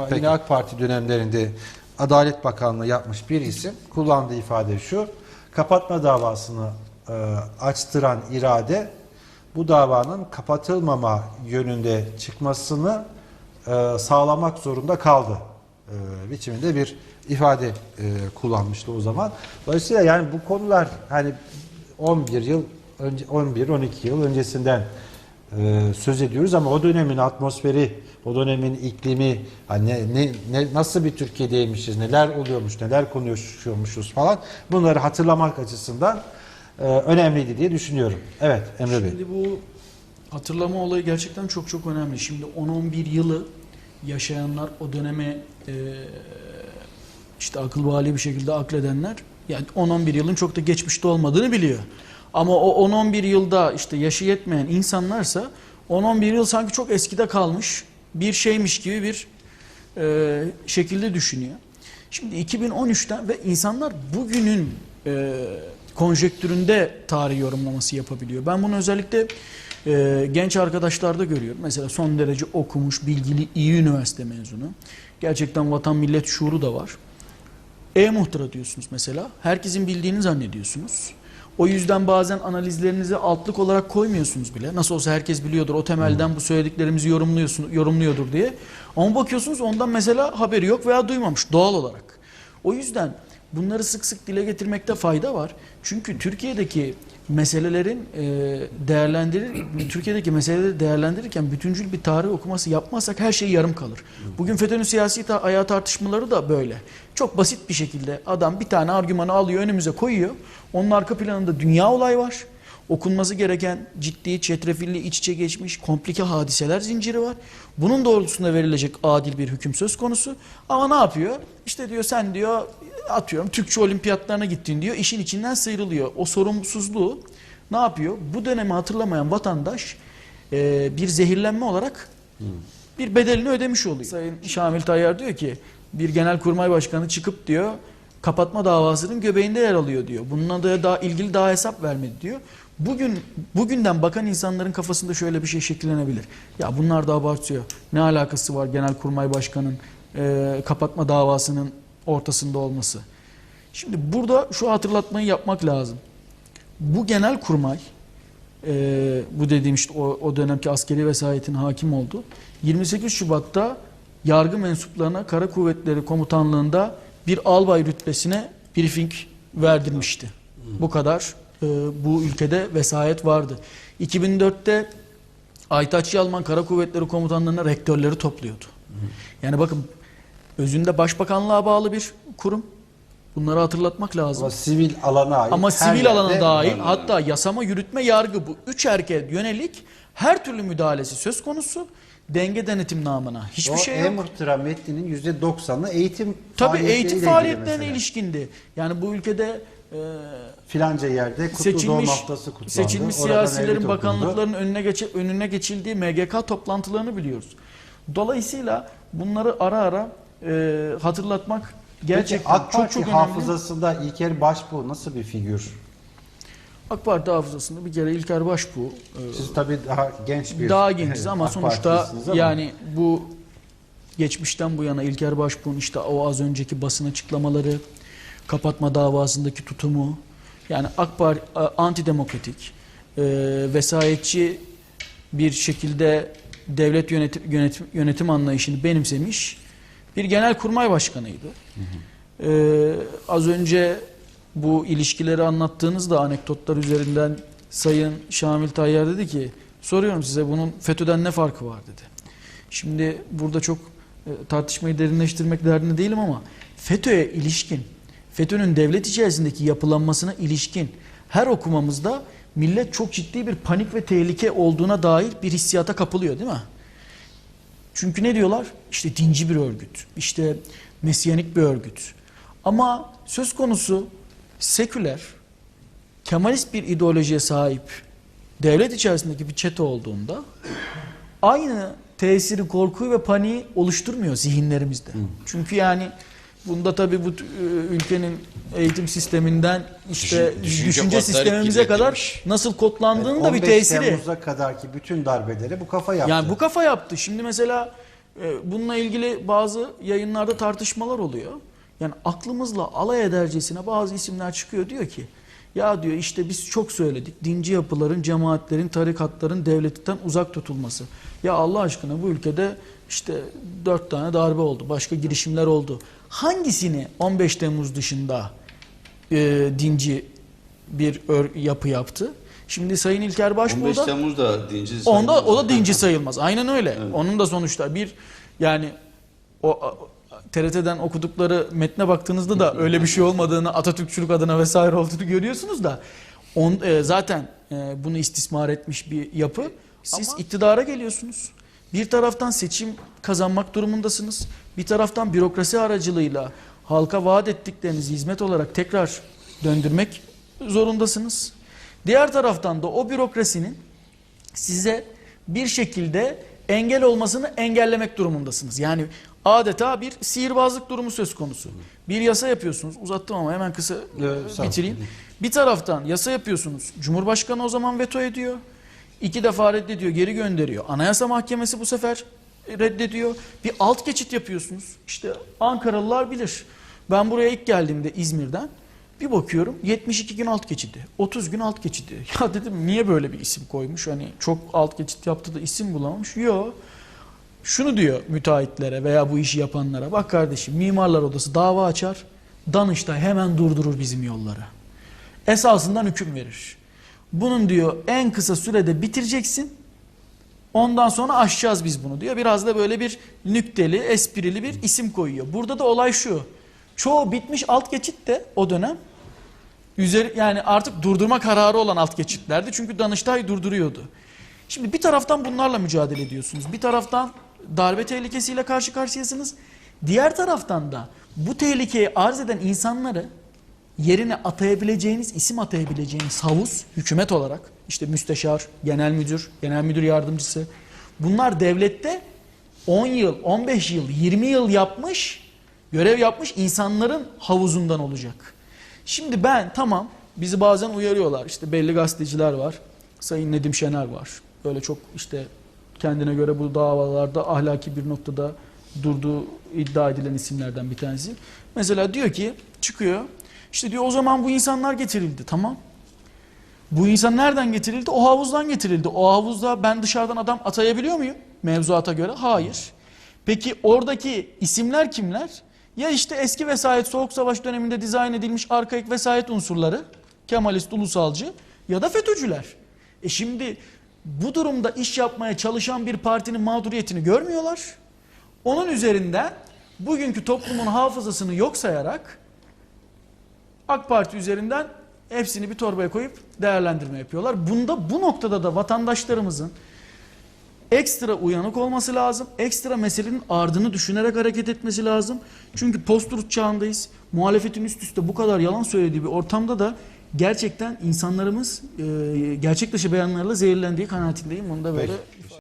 araştırma Peki. yine AK Parti dönemlerinde Adalet Bakanlığı yapmış bir isim kullandığı ifade şu. Kapatma davasını e, açtıran irade bu davanın kapatılmama yönünde çıkmasını e, sağlamak zorunda kaldı e, biçiminde bir ifade e, kullanmıştı o zaman. Dolayısıyla yani bu konular hani 11 yıl önce 11 12 yıl öncesinden e, söz ediyoruz ama o dönemin atmosferi, o dönemin iklimi, hani ne, ne, nasıl bir Türkiye'deymişiz, neler oluyormuş, neler konuşuyormuşuz falan bunları hatırlamak açısından e, önemliydi diye düşünüyorum. Evet Emre Bey. Şimdi bu hatırlama olayı gerçekten çok çok önemli. Şimdi 10-11 yılı yaşayanlar o döneme e, işte akıl bali bir şekilde akledenler yani 10-11 yılın çok da geçmişte olmadığını biliyor. Ama o 10-11 yılda işte yaşı yetmeyen insanlarsa 10-11 yıl sanki çok eskide kalmış bir şeymiş gibi bir e, şekilde düşünüyor. Şimdi 2013'ten ve insanlar bugünün e, konjektüründe tarih yorumlaması yapabiliyor. Ben bunu özellikle e, genç arkadaşlarda görüyorum. Mesela son derece okumuş, bilgili, iyi üniversite mezunu. Gerçekten vatan millet şuuru da var. E-muhtıra diyorsunuz mesela. Herkesin bildiğini zannediyorsunuz. O yüzden bazen analizlerinizi altlık olarak koymuyorsunuz bile. Nasıl olsa herkes biliyordur. O temelden bu söylediklerimizi yorumluyorsun, yorumluyordur diye. Ama bakıyorsunuz ondan mesela haberi yok veya duymamış doğal olarak. O yüzden bunları sık sık dile getirmekte fayda var. Çünkü Türkiye'deki meselelerin e, değerlendirir Türkiye'deki meseleleri değerlendirirken bütüncül bir tarih okuması yapmazsak her şey yarım kalır. Bugün FETÖ'nün siyasi ta- ayağı tartışmaları da böyle. Çok basit bir şekilde adam bir tane argümanı alıyor önümüze koyuyor. Onun arka planında dünya olay var. Okunması gereken ciddi, çetrefilli, iç içe geçmiş, komplike hadiseler zinciri var. Bunun doğrultusunda verilecek adil bir hüküm söz konusu. Ama ne yapıyor? İşte diyor sen diyor atıyorum Türkçe olimpiyatlarına gittin diyor. işin içinden sıyrılıyor. O sorumsuzluğu ne yapıyor? Bu dönemi hatırlamayan vatandaş e, bir zehirlenme olarak bir bedelini ödemiş oluyor. Sayın Şamil Tayyar diyor ki bir genelkurmay başkanı çıkıp diyor kapatma davasının göbeğinde yer alıyor diyor. Bununla da daha ilgili daha hesap vermedi diyor. Bugün bugünden bakan insanların kafasında şöyle bir şey şekillenebilir. Ya bunlar da abartıyor. Ne alakası var genelkurmay başkanın e, kapatma davasının ortasında olması? Şimdi burada şu hatırlatmayı yapmak lazım. Bu genel kurmay e, bu dediğim işte o, o dönemki askeri vesayetin hakim oldu. 28 Şubat'ta yargı mensuplarına Kara Kuvvetleri Komutanlığı'nda bir albay rütbesine briefing verdirmişti. Bu kadar e, bu ülkede vesayet vardı. 2004'te Aytaç Yalman Kara Kuvvetleri Komutanlığı'na rektörleri topluyordu. Yani bakın özünde başbakanlığa bağlı bir kurum. Bunları hatırlatmak lazım. Ama sivil alana ait. Ama sivil alana dahil var. hatta yasama, yürütme, yargı bu üç erkeğe yönelik her türlü müdahalesi söz konusu. Denge denetim namına. Hiçbir o şey yok. e-muhtıra metninin %90'ı eğitim Tabii eğitim faaliyetlerine ilişkindi. Yani bu ülkede e, Filanca yerde kutlu doğum seçilmiş haftası kutlandı. seçilmiş Oradan siyasilerin bakanlıkların önüne geçe, önüne geçildiği MGK toplantılarını biliyoruz. Dolayısıyla bunları ara ara e, hatırlatmak Peki gerçekten AK çok Parti çok önemli. hafızasında İlker Başbuğ nasıl bir figür? AK Parti hafızasında bir kere İlker Başbuğ e, Siz tabii daha genç bir daha genciz ama AK sonuçta ama yani bu geçmişten bu yana İlker Başbuğ'un işte o az önceki basın açıklamaları, kapatma davasındaki tutumu, yani AK Parti antidemokratik, e, vesayetçi bir şekilde devlet yönetim, yönetim, yönetim anlayışını benimsemiş bir genel kurmay başkanıydı. E, az önce bu ilişkileri anlattığınızda anekdotlar üzerinden Sayın Şamil Tayyar dedi ki soruyorum size bunun FETÖ'den ne farkı var dedi. Şimdi burada çok e, tartışmayı derinleştirmek derdinde değilim ama FETÖ'ye ilişkin, FETÖ'nün devlet içerisindeki yapılanmasına ilişkin her okumamızda millet çok ciddi bir panik ve tehlike olduğuna dair bir hissiyata kapılıyor değil mi? Çünkü ne diyorlar? İşte dinci bir örgüt, işte mesyanik bir örgüt. Ama söz konusu seküler, Kemalist bir ideolojiye sahip devlet içerisindeki bir çete olduğunda aynı tesiri, korkuyu ve paniği oluşturmuyor zihinlerimizde. Çünkü yani bunda tabii bu e, ülkenin eğitim sisteminden işte Düşün- düşünce düşünce, sistemimize kadar nasıl kodlandığının da bir 15 tesiri. Temmuz'a kadarki bütün darbeleri bu kafa yaptı. Yani bu kafa yaptı. Şimdi mesela e, bununla ilgili bazı yayınlarda tartışmalar oluyor. Yani aklımızla alay edercesine bazı isimler çıkıyor diyor ki ya diyor işte biz çok söyledik dinci yapıların, cemaatlerin, tarikatların devletten uzak tutulması. Ya Allah aşkına bu ülkede işte dört tane darbe oldu, başka girişimler oldu. Hangisini 15 Temmuz dışında e, dinci bir ör- yapı yaptı? Şimdi Sayın İlker 15 Başbuğ'da Temmuz'da dinci Onda o da sayılmaz. dinci sayılmaz. Aynen öyle. Onun da sonuçta bir yani o TRT'den okudukları metne baktığınızda da öyle bir şey olmadığını, Atatürkçülük adına vesaire olduğunu görüyorsunuz da on, e, zaten e, bunu istismar etmiş bir yapı. Siz iktidara geliyorsunuz. Bir taraftan seçim kazanmak durumundasınız. Bir taraftan bürokrasi aracılığıyla halka vaat ettiklerinizi hizmet olarak tekrar döndürmek zorundasınız. Diğer taraftan da o bürokrasinin size bir şekilde engel olmasını engellemek durumundasınız. Yani adeta bir sihirbazlık durumu söz konusu. Bir yasa yapıyorsunuz. Uzattım ama hemen kısa Evet, ol. bitireyim. Bir taraftan yasa yapıyorsunuz. Cumhurbaşkanı o zaman veto ediyor. İki defa reddediyor, geri gönderiyor. Anayasa Mahkemesi bu sefer reddediyor. Bir alt geçit yapıyorsunuz. İşte Ankaralılar bilir. Ben buraya ilk geldiğimde İzmir'den bir bakıyorum 72 gün alt geçidi, 30 gün alt geçidi. Ya dedim niye böyle bir isim koymuş? Hani çok alt geçit yaptı da isim bulamamış. Yok. Şunu diyor müteahhitlere veya bu işi yapanlara. Bak kardeşim mimarlar odası dava açar. Danıştay hemen durdurur bizim yolları. Esasından hüküm verir. Bunun diyor en kısa sürede bitireceksin. Ondan sonra aşacağız biz bunu diyor. Biraz da böyle bir nükteli, esprili bir isim koyuyor. Burada da olay şu. Çoğu bitmiş alt geçit de o dönem üzeri yani artık durdurma kararı olan alt geçitlerdi. Çünkü Danıştay durduruyordu. Şimdi bir taraftan bunlarla mücadele ediyorsunuz. Bir taraftan darbe tehlikesiyle karşı karşıyasınız. Diğer taraftan da bu tehlikeyi arz eden insanları yerine atayabileceğiniz, isim atayabileceğiniz havuz hükümet olarak işte müsteşar, genel müdür, genel müdür yardımcısı bunlar devlette 10 yıl, 15 yıl, 20 yıl yapmış, görev yapmış insanların havuzundan olacak. Şimdi ben tamam bizi bazen uyarıyorlar. İşte belli gazeteciler var. Sayın Nedim Şener var. Böyle çok işte kendine göre bu davalarda ahlaki bir noktada durduğu iddia edilen isimlerden bir tanesi. Mesela diyor ki çıkıyor. İşte diyor o zaman bu insanlar getirildi. Tamam. Bu insan nereden getirildi? O havuzdan getirildi. O havuzda ben dışarıdan adam atayabiliyor muyum? Mevzuata göre hayır. Peki oradaki isimler kimler? Ya işte eski vesayet soğuk savaş döneminde dizayn edilmiş arkaik vesayet unsurları, Kemalist ulusalcı ya da FETÖ'cüler. E şimdi bu durumda iş yapmaya çalışan bir partinin mağduriyetini görmüyorlar. Onun üzerinden bugünkü toplumun hafızasını yok sayarak AK Parti üzerinden hepsini bir torbaya koyup değerlendirme yapıyorlar. Bunda bu noktada da vatandaşlarımızın ekstra uyanık olması lazım. Ekstra meselenin ardını düşünerek hareket etmesi lazım. Çünkü post çağındayız. Muhalefetin üst üste bu kadar yalan söylediği bir ortamda da gerçekten insanlarımız e, gerçek dışı beyanlarla zehirlendiği kanaatindeyim. Bunu da böyle